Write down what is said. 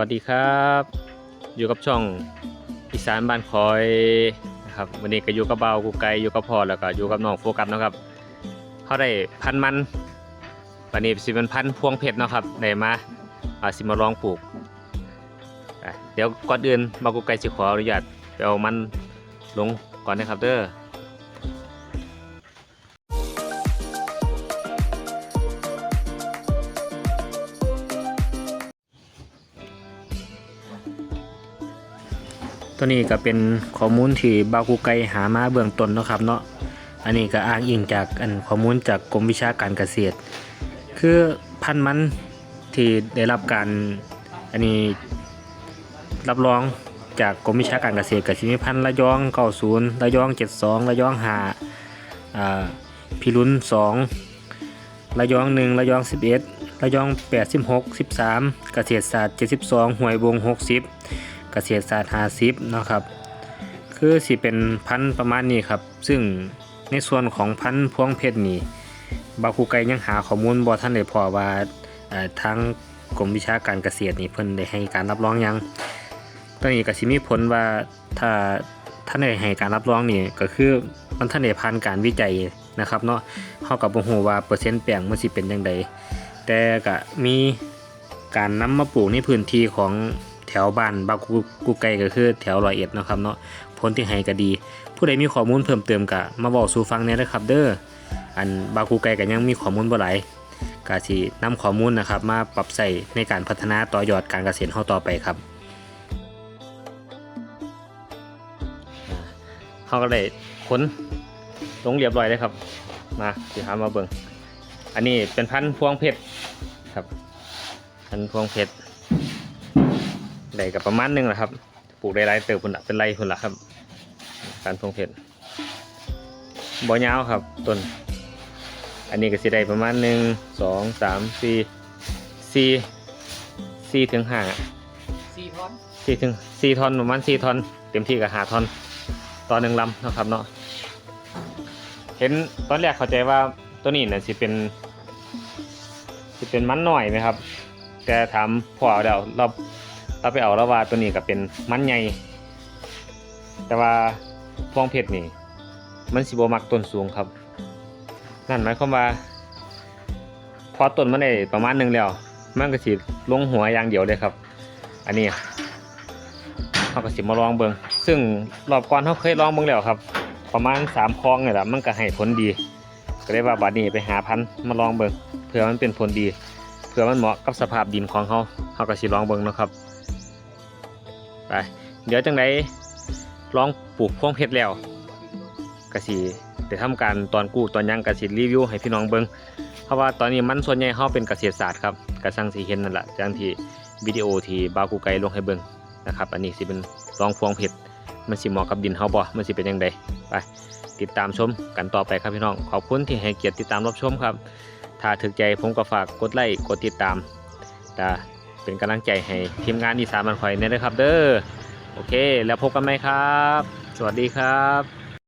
วัสดีครับ อยู่กับช่องอีสานบ้านคอยนะครับวันนี้ก็อยู่กับเบากูไกอยู่กับพ่อแล้วก็อยู่กับน้องโฟกัสนะครับเขาได้พันมันวันนี้สิเป็นพันพวงเพชรเนาะครับได้มาอาสิมาลองปลูกเดี๋ยวก่อนอื่นเบากูไกลสิขออนุญาตไปเอามันลงก่อนนะครับเด้อ ตัวนี้ก็เป็นข้อมูลที่บากูไกหามาเบื้องต้นนะครับเนาะอันนี้ก็อ้างอิงจากอันข้อมูลจากกรมวิชาการเกษตร คือพันธุ์มันที่ได้รับการอันนี้รับรองจากกรมวิชาการเกษตรก็สิมีพันธุ์ระยอง90ระยอง72ระยอง5อ่าพิรุณ2ระยอง1ระยอง11ระยอง86 13เกษตรศาสตร์72ห้วยบง60 เกษตรศาสตร์50เนาะครับคือสิเป็นพันธุ์ประมาณนี้ครับ ซึ่งในส่วนของพันธุ์พวงเพชรนี่บาคูไกยังหาข้อมูลบ่ท่านได้พอว่าทางกรมวิชาการเกษตรนี่เพิ่นได้ให้การรับรองยังตอนนี้ก็สิมีผลว่าถ้าท่านได้ให้การรับรองนี่ก็คือมันท่านได้ผ่านการวิจัยนะครับเนาะเฮาก็บ่ฮู้ว่าเปอร์เซ็นต์แปลงมันสิเป็นจังไดแต่ก็มีการนำมาปลูกในพื้นที่ของ ถวบ้านบางกูกูไกก็คือแถวร้อยเอ็ดนะครับเนาะผลที่ให้ก็ดี ผู้ใดมีข้อมูลเพิ่มเติมก็มาบอกสู่ฟังแหน่นะครับเด้ออันบางกูไกก็ยังมีข้อมูลบ่หลายก็สินำข้อมูลนะครับ มาปรับใส่ในการพัฒนาต่อยอดการเกษตรเฮาต่อไปครับเฮาก็ได้ขนลงเรียบร้อยเลยครับ มาสิหามาเบิ่งอันนี้เป็นพันธุ์พวงเพชรครับ พันธุ์พวงเพชร ได้กับประมาณหนึงแหละครับ ปลูกได้หลายเติบพุ่นละเป็นไรพุ่นละครับ การพวงเพชรบ่ยาวครับต้น อันนี้ก็สิได้ประมาณหนึ่งสองสามสี่สี่สี่ถึงห้าสี่ท่อนสี่ถึงสี่ท่อนประมาณสี่ท่อนเต็มที่ก็หาท่อนต่อหนึ่งลำเนาะครับเนาะเห็นตอนแรกเข้าใจว่าตัวนี้น่ะสิเป็นสิเป็นมันหน่อยไหมครับ แต่ถามพ่อเดี๋ยวเรา เราไปเอาแล้วว่าตัวนี้ก็เป็นมันใหญ่แต่ว่าพวงเพชรนี่ มันสิบมักต้นสูงครับ นั่นหมายความว่าพอต้นมันได้ประมาณหนึ่งแล้ว มันก็สิลงหัวอย่างเดียวเลยครับ อันนี้เขาก็สิมาลองเบิงซึ่งรอบก่อนเขาเคยลองเบิงแล้วครับ ประมาณสามคลองเนี่ยแหละมันก็ให้ผลดีก็เลยว่าบัดนี้ไปหาพันธุ์มาลองเบิงเพื่อมันเป็นผลดีเพื่อมันเหมาะกับสภาพดินของเขาเขาก็สิลองเบิงนะครับ ไปเดี๋ยวจังไดลองปลูกพวงเพชรแล้วก็สิได้ทำการตอนกู้ตอนยังก็สิรีวิวให้พี่น้องเบิงเพราะว่าตอนนี้มันส่วนใหญ่เฮาเป็นเกษตรศาสตร์ครับก็สั่งสิเห็นนั่นแหละจังที่วิดีโอที่บากูไกลงให้เบิงนะครับ อันนี้สิเป็นลองพวงเพชรมันสิเหมาะกับดินเฮาบ่ มันสิเป็นจังไดไปติดตามชมกันต่อไปครับพี่น้อง ขอบคุณที่ให้เกียรติติดตามรับชมครับ ถ้าถึกใจผมก็ฝากกดไลค์กดติดตามจะ เป็นกำลังใจให้ทีมงานอีสานมันคอยเนี่ยนะครับ เด้อโอเค แล้วพบกันไหมครับ สวัสดีครับ